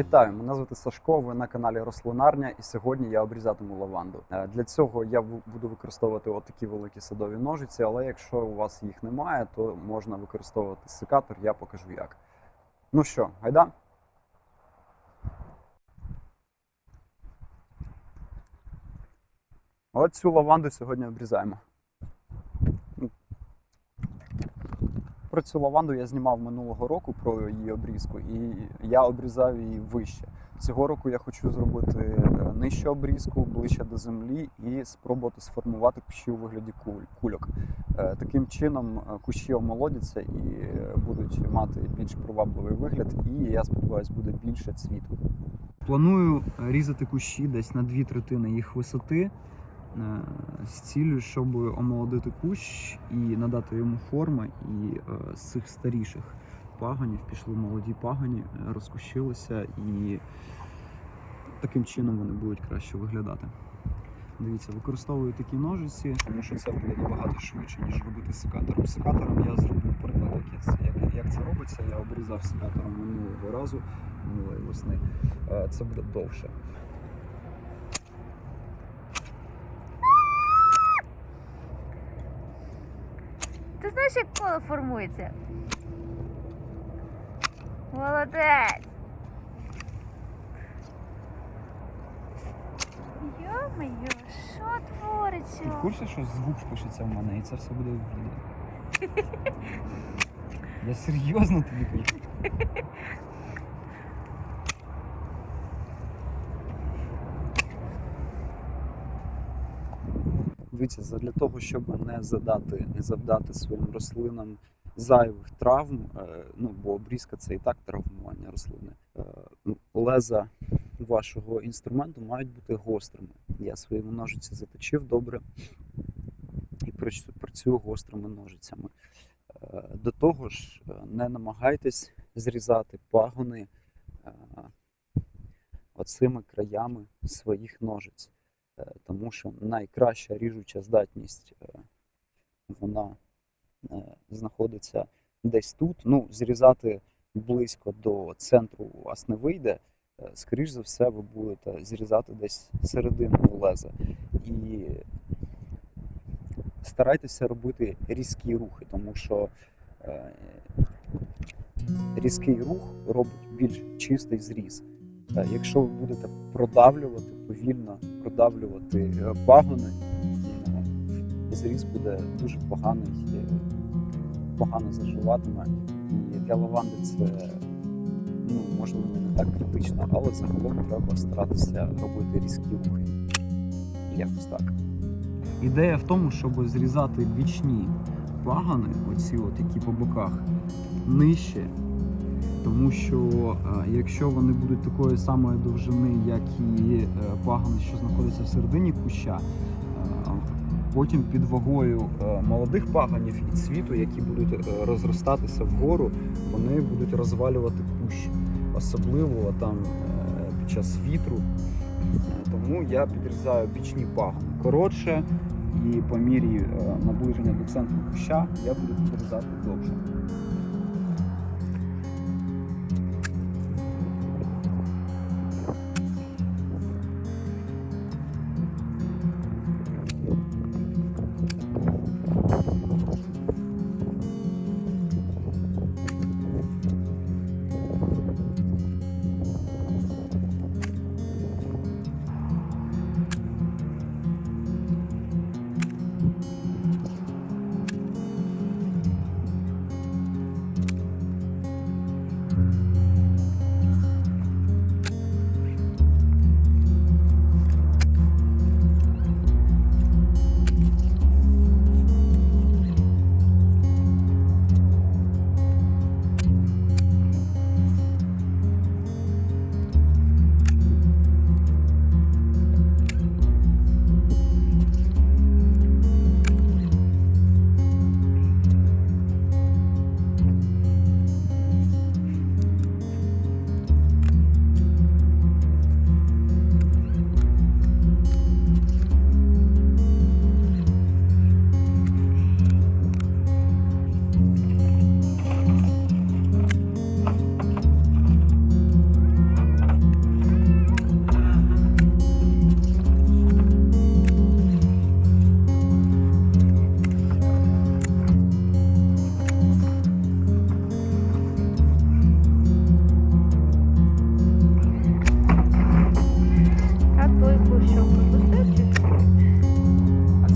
Вітаю, мене звати Сашко. Ви на каналі Рослинарня, і сьогодні я обрізатиму лаванду. Е, Для цього я буду використовувати отакі великі садові ножиці, але якщо у вас їх немає, то можна використовувати секатор. Я покажу як. Ну що, гайда? От цю лаванду сьогодні обрізаємо. Про цю лаванду я знімав минулого року про її обрізку, і я обрізав її вище. Цього року я хочу зробити е, нижчу обрізку, ближче до землі, і спробувати сформувати кущі у вигляді куль- кульок. Е, Таким чином е, кущі омолодяться і будуть мати більш привабливий вигляд, і я сподіваюся, буде більше цвіту. Планую різати кущі десь на дві третини їх висоти з цілею, щоб омолодити кущ і надати йому форми. І е, з цих старіших пагонів пішли молоді пагоні, е, розкущилися, і таким чином вони будуть краще виглядати. Дивіться, використовую такі ножиці, тому що це буде набагато швидше, ніж робити секатором. Секатором я зроблю приклад, як, це- як, як це робиться. Я обрізав секатором минулого разу, минулої весни. Е, Це буде довше. Ти знаєш, як коло формується? Молодець! Йо-моє, що твориться? Ти в курсі, що звук пишеться в мене, і це все буде в відео. Я серйозно тобі кажу. Дивіться, для того, щоб не задати, не завдати своїм рослинам зайвих травм, е, ну бо обрізка це і так травмування рослини. е, ну, Леза вашого інструменту мають бути гострими. Я свої ножиці заточив добре і працюю гострими ножицями. Е, До того ж, не намагайтесь зрізати пагони оцими краями своїх ножиць, тому що найкраща ріжуча здатність е, вона е, знаходиться десь тут. Ну, зрізати близько до центру у вас не вийде. Е, Скоріш за все, ви будете зрізати десь серединою леза. І старайтеся робити різкі рухи, тому що е, різкий рух робить більш чистий зріз. Е, Якщо ви будете продавлювати, повільно продавлювати е, пагони, е, зріз буде дуже поганий, е, погано заживатиме. І для лаванди це ну, можливо не так критично, але загалом треба старатися робити різкі рухи. Якось так. Ідея в тому, щоб зрізати бічні пагани, оці от, які по боках, нижче. Тому що е, якщо вони будуть такої самої довжини, як і е, пагани, що знаходяться всередині куща, е, потім під вагою молодих паганів і цвіту, які будуть розростатися вгору, вони будуть розвалювати кущ. Особливо там під час вітру. Тому я підрізаю бічні пагони коротше, і по мірі наближення до центру куща я буду підрізати довше.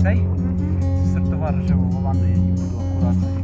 цей. Це сортова рожева лаванда, я її буду акуратно.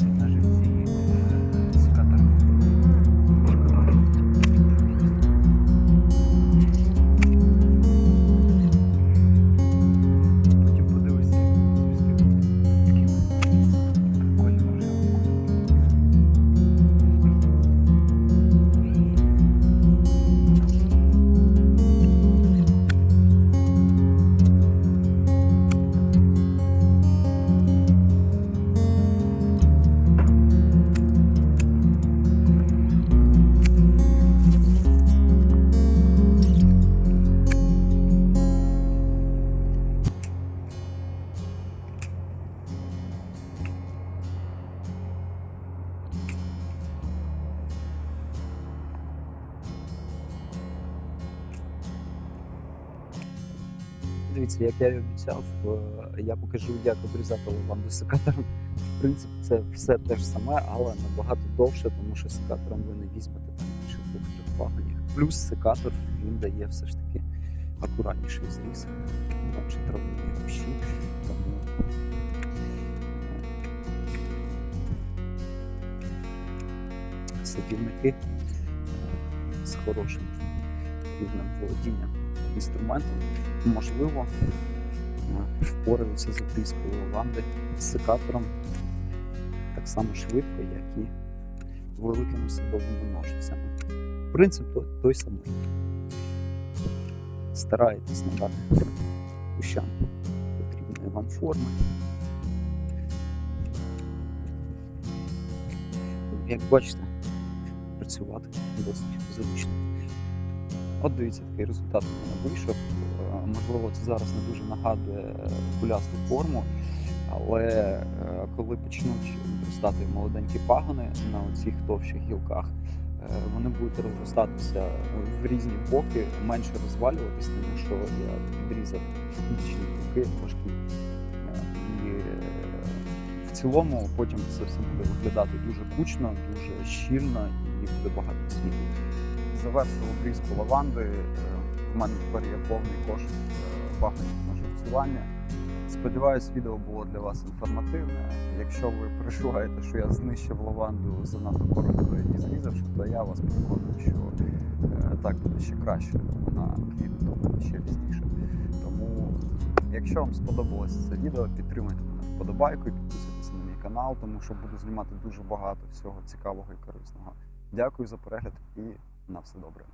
Дивіться, як я і обіцяв, е, я покажу, як обрізати лаванду секатором. В принципі, це все те ж саме, але набагато довше, тому що секатором ви не візьмете там більше двох-трьох пагонів. Плюс секатор він дає все ж таки акуратніший зріз, менше травмує кущі. Тому е, з хорошим рівнем володіння інструментом можливо впораються з обрізкою лаванди з секатором так само швидко, як і великими садовими ножицями. Принцип той, самий. Старайтесь надати кущам потрібної вам форми. Як бачите, працювати досить зручно. От дивіться, такий результат у мене вийшов. Е, Можливо, це зараз не дуже нагадує кулясту форму, але е, коли почнуть зростати молоденькі пагони на оцих товщих гілках, е, вони будуть розростатися в різні боки, менше розвалюватись, тому що я підрізав бічні трошки. Е, І в цілому потім це все буде виглядати дуже кучно, дуже щільно і буде багато цвіту. Завершив обрізку лаванди. Е, В мене тепер є повний кош пагонів на живцювання. Сподіваюсь, відео було для вас інформативне. Якщо ви переживаєте, що я знищив лаванду занадто коротко її зрізавши, то я вас переконую, що е, так буде ще краще, вона квітне ще різніше. Тому, якщо вам сподобалось це відео, підтримайте мене вподобайкою, підписуйтесь на мій канал, тому що буду знімати дуже багато всього цікавого і корисного. Дякую за перегляд і на все добре.